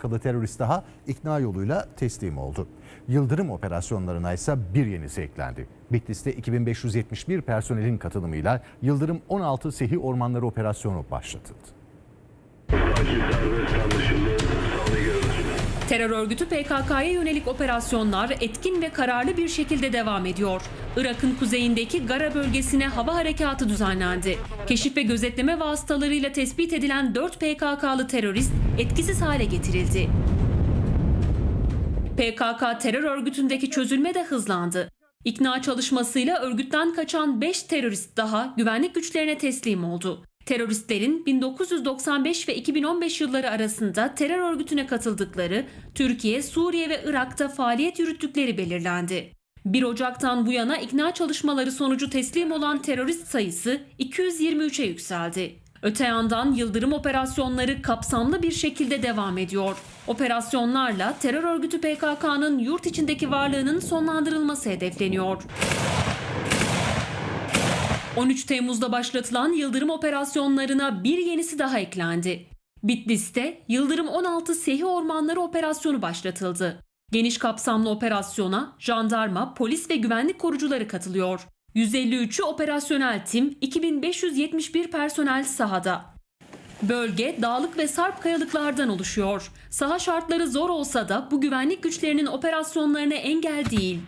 Kalı terörist daha ikna yoluyla teslim oldu. Yıldırım operasyonlarına ise bir yenisi eklendi. Bitlis'te 2571 personelin katılımıyla Yıldırım 16 Sehi Ormanları Operasyonu başlatıldı. Terör örgütü PKK'ya yönelik operasyonlar etkin ve kararlı bir şekilde devam ediyor. Irak'ın kuzeyindeki Gara bölgesine hava harekatı düzenlendi. Keşif ve gözetleme vasıtalarıyla tespit edilen 4 PKK'lı terörist etkisiz hale getirildi. PKK terör örgütündeki çözülme de hızlandı. İkna çalışmasıyla örgütten kaçan 5 terörist daha güvenlik güçlerine teslim oldu. Teröristlerin 1995 ve 2015 yılları arasında terör örgütüne katıldıkları, Türkiye, Suriye ve Irak'ta faaliyet yürüttükleri belirlendi. 1 Ocak'tan bu yana ikna çalışmaları sonucu teslim olan terörist sayısı 223'e yükseldi. Öte yandan yıldırım operasyonları kapsamlı bir şekilde devam ediyor. Operasyonlarla terör örgütü PKK'nın yurt içindeki varlığının sonlandırılması hedefleniyor. 13 Temmuz'da başlatılan yıldırım operasyonlarına bir yenisi daha eklendi. Bitlis'te Yıldırım 16 Sehi Ormanları Operasyonu başlatıldı. Geniş kapsamlı operasyona jandarma, polis ve güvenlik korucuları katılıyor. 153'ü operasyonel tim, 2571 personel sahada. Bölge dağlık ve sarp kayalıklardan oluşuyor. Saha şartları zor olsa da bu güvenlik güçlerinin operasyonlarına engel değil.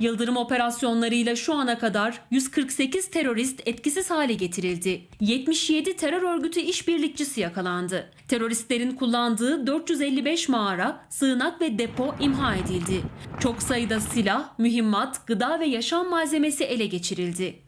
Yıldırım operasyonlarıyla şu ana kadar 148 terörist etkisiz hale getirildi. 77 terör örgütü işbirlikçisi yakalandı. Teröristlerin kullandığı 455 mağara, sığınak ve depo imha edildi. Çok sayıda silah, mühimmat, gıda ve yaşam malzemesi ele geçirildi.